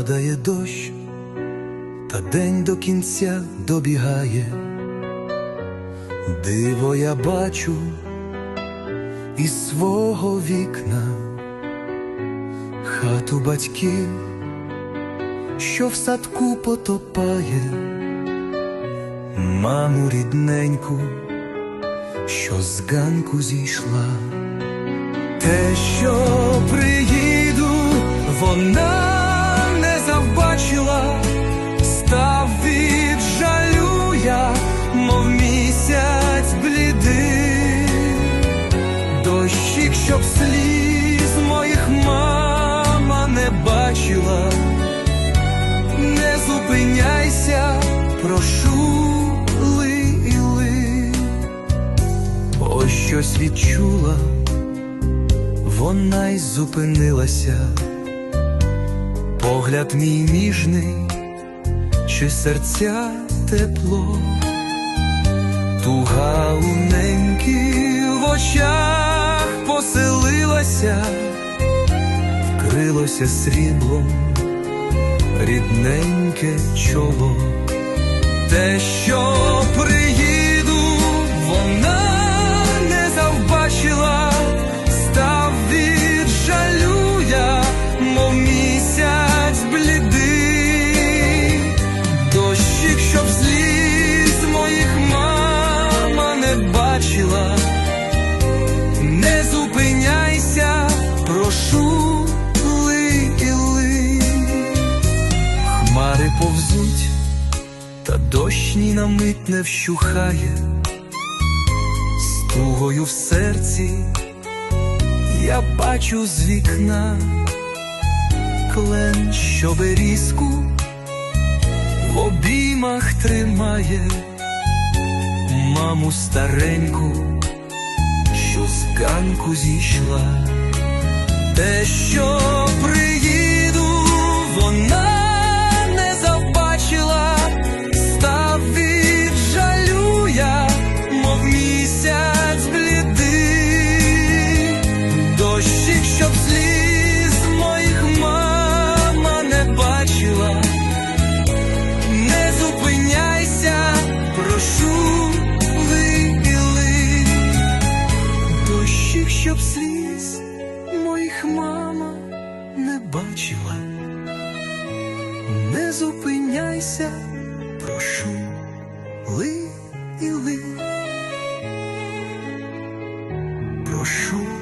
Падає дощ, та день до кінця добігає. Диво я бачу із свого вікна, хату батьків, що в садку потопає, маму рідненьку, що з ганку зійшла. Те, що приїду, вона щоб сліз моїх мама не бачила, не зупиняйся, прошу ли і ли, ось щось відчула вона й зупинилася, погляд мій ніжний, чи серця тепло, туга у неньки в очах вкрилося сріблом рідненьке чоло, те, що приїду, вона не завбачила. Став від жалю я, мов місяць блідий, дощик, щоб сліз моїх мама не бачила, Повзуть, та дощ ні на мить не вщухає, з тугою в серці я бачу з вікна клен, що берізку в обіймах тримає. Маму стареньку, що з ганку зійшла, те, що щоб сліз моїх мама не бачила, не зупиняйся, прошу вили, дощик, щоб сліз моїх мама не бачила, не зупиняйся, прошу ли, прошу.